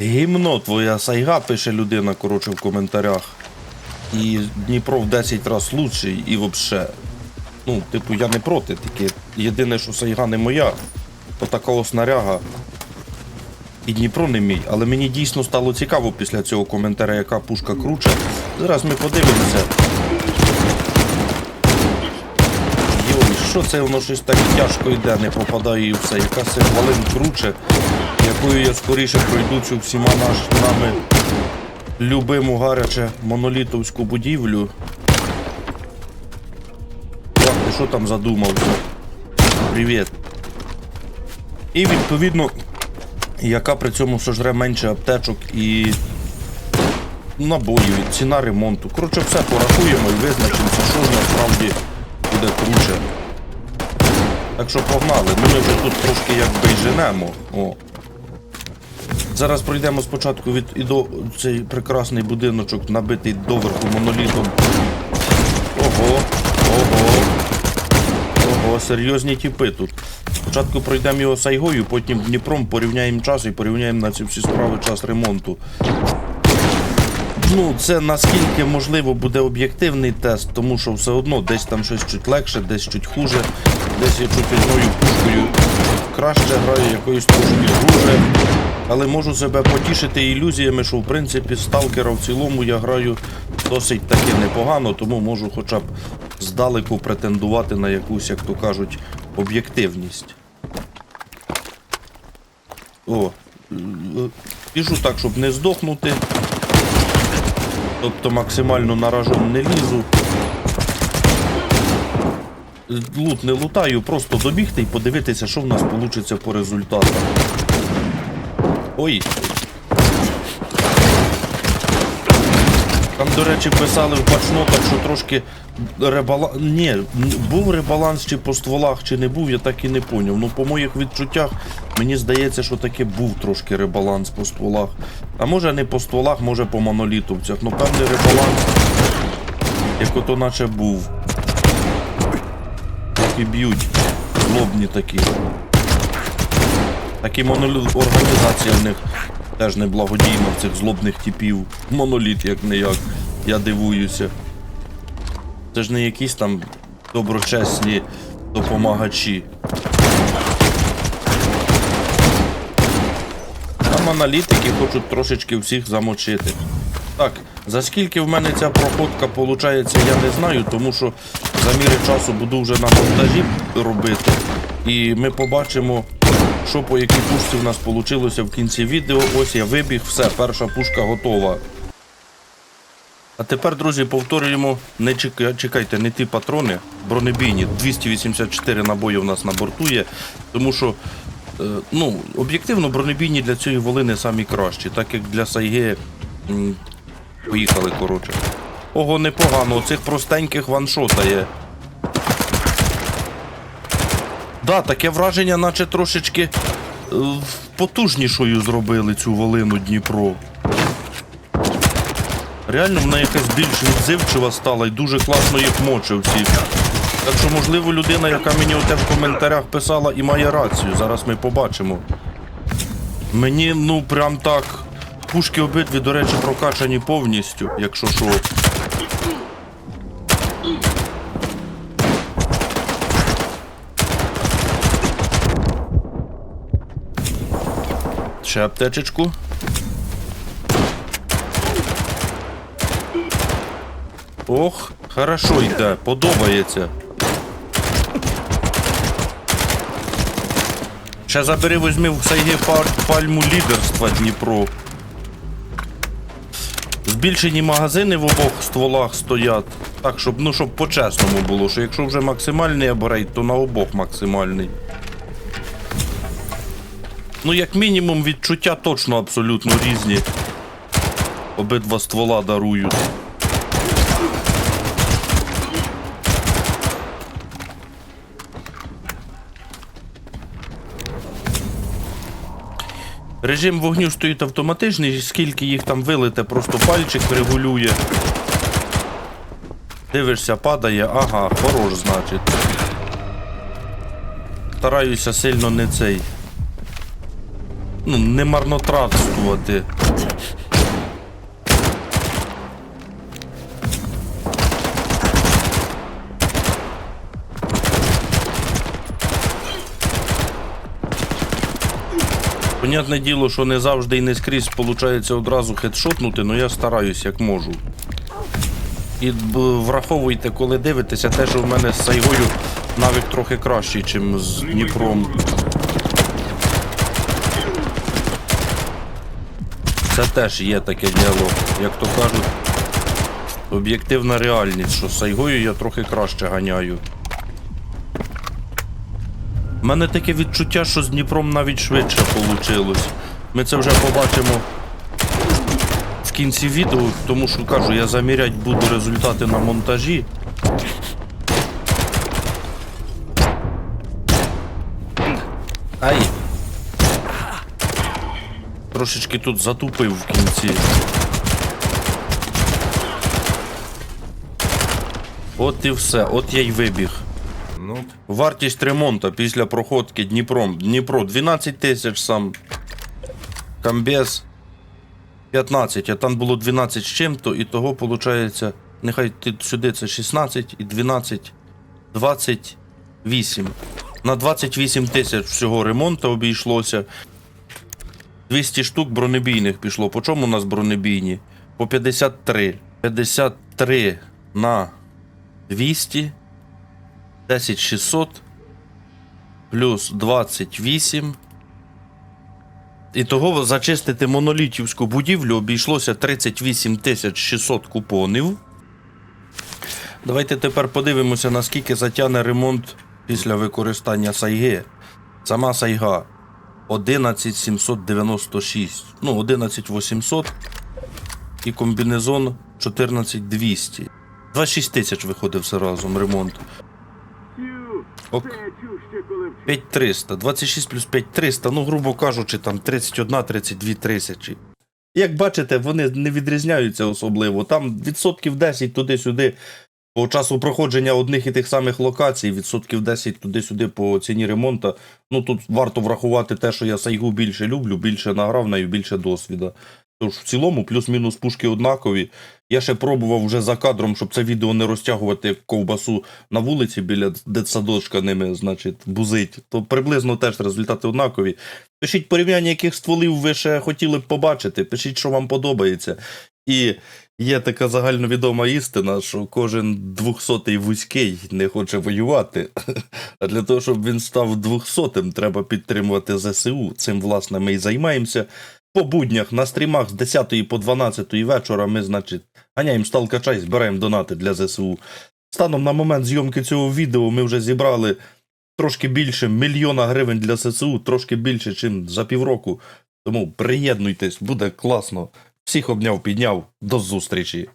Гімно твоя сайга, пише людина, коротше, в коментарях. І Дніпро в 10 разів лучший і вообще. Ну, типу, я не проти, тільки єдине, що сайга не моя, то така снаряга. І Дніпро не мій, але мені дійсно стало цікаво після цього коментаря, яка пушка круче. Зараз ми подивимося. Йой, що це воно щось так тяжко йде, не попадає і все. Яка це хвилин круче, якою я скоріше пройду цю всіма наш, нами любиму гаряче монолітовську будівлю. Так, ти що там задумався? Привіт. І відповідно, яка при цьому сожре менше аптечок і набоїв, і ціна ремонту. Коротше, все порахуємо і визначимося, що ж насправді буде круче. Так що погнали, ми вже тут трошки якби й женемо. О. Зараз пройдемо спочатку від і до цей прекрасний будиночок, набитий доверху монолітом. Ого, ого. Ого, серйозні тіпи тут. Спочатку пройдемо його сайгою, потім Дніпром порівняємо час і порівняємо на ці всі справи час ремонту. Ну, це наскільки можливо буде об'єктивний тест, тому що все одно десь там щось чуть легше, десь чуть хуже, десь я чуть одною пушкою краще граю, якоюсь трошки хуже. Але можу себе потішити ілюзіями, що в принципі сталкера в цілому я граю досить таки непогано, тому можу хоча б здалеку претендувати на якусь, як то кажуть, об'єктивність. О, біжу так, щоб не здохнути. Тобто максимально на не лізу. Лут не лутаю, просто добігти і подивитися, що в нас вийде по результатам. Ой. Там, до речі, писали в бачнотах, що трошки ребаланс. Ні, був ребаланс чи по стволах, чи не був, я так і не поняв. Ну, по моїх відчуттях, мені здається, що таки був трошки ребаланс по стволах. А може не по стволах, може по монолітовцях. Ну, певний ребаланс, як ото наче був. Так і б'ють. Злобні такі. Такі моноліт організація в них теж не благодійна в цих злобних типів. Моноліт, як не як. Я дивуюся. Це ж не якісь там доброчесні допомагачі. Там аналітики хочуть трошечки всіх замочити. Так, за скільки в мене ця проходка виходить, я не знаю, тому що за міри часу буду вже на монтажі робити. І ми побачимо, що по якій пушці в нас вийшло в кінці відео. Ось я вибіг, все, перша пушка готова. А тепер, друзі, повторюємо, не чекайте, не ті патрони, бронебійні, 284 набої в нас на борту є, тому що е, ну, об'єктивно бронебійні для цієї волини самі кращі, так як для Сайги поїхали, коротше. Ого, непогано, оцих простеньких ваншотає. Да, таке враження, наче трошечки е, потужнішою зробили цю волину Дніпро. Реально вона якась більш відзивчива стала і дуже класно їх моче всіх. Так що, можливо, людина, яка мені оте в коментарях писала, і має рацію. Зараз ми побачимо. Мені, ну, прям так. Пушки обидві, до речі, прокачані повністю, якщо що. Ще аптечечку. Ох, хорошо йде, подобається. Ще забери візьми в Сайгі пальму лідерства Дніпро. Збільшені магазини в обох стволах стоять. Так, щоб, ну, щоб по-чесному було, що якщо вже максимальний апгрейд, то на обох максимальний. Ну, як мінімум, відчуття точно абсолютно різні. Обидва ствола дарують. Режим вогню стоїть автоматичний, скільки їх там вилите, просто пальчик регулює. Дивишся, падає, ага, хорош, значить. Стараюся сильно не цей. Ну, не марнотратствувати. Понятне діло, що не завжди і не скрізь виходить одразу хедшотнути, але я стараюсь як можу. І враховуйте, коли дивитеся, те, що в мене з Сайгою навик трохи кращий, ніж з Дніпром. Це теж є таке діло, як то кажуть, об'єктивна реальність, що Сайгою я трохи краще ганяю. У мене таке відчуття, що з Дніпром навіть швидше вийшло. Ми це вже побачимо в кінці відео, тому що кажу, я заміряти буду результати на монтажі. Ай! Трошечки тут затупив в кінці. От і все, от я й вибіг. Ну, Вартість ремонту після проходки Дніпром. Дніпро 12 тисяч сам. Камбез 15, а там було 12 з чим-то, і того виходить, нехай сюди це 16 і 12, 28. На 28 тисяч всього ремонту обійшлося. 200 штук бронебійних пішло. По чому у нас бронебійні? По 53. 53 на 200. 10600 плюс 28. І того зачистити монолітівську будівлю обійшлося 38 600 купонів. Давайте тепер подивимося, наскільки затягне ремонт після використання сайги. Сама сайга 11796. Ну, 11800 і комбінезон 14200. 26 тисяч виходить все разом ремонт. Ок. 5300. 26 плюс 5300, ну, грубо кажучи, там 31-32 тисячі. Як бачите, вони не відрізняються особливо. Там відсотків 10 туди-сюди. По часу проходження одних і тих самих локацій, відсотків 10 туди-сюди по ціні ремонту. Ну тут варто врахувати те, що я сайгу більше люблю, більше награв нею, більше досвіда. Тож в цілому плюс-мінус пушки однакові. Я ще пробував вже за кадром, щоб це відео не розтягувати ковбасу на вулиці біля дитсадочка ними, значить, бузить. То приблизно теж результати однакові. Пишіть порівняння, яких стволів ви ще хотіли б побачити. Пишіть, що вам подобається. І є така загальновідома істина, що кожен двохсотий вузький не хоче воювати. А для того, щоб він став двохсотим, треба підтримувати ЗСУ. Цим, власне, ми і займаємося. По буднях на стрімах з 10 по 12 вечора ми, значить, ганяємо сталкача і збираємо донати для ЗСУ. Станом на момент зйомки цього відео ми вже зібрали трошки більше мільйона гривень для ЗСУ, трошки більше, ніж за півроку. Тому приєднуйтесь, буде класно. Всіх обняв, підняв. До зустрічі.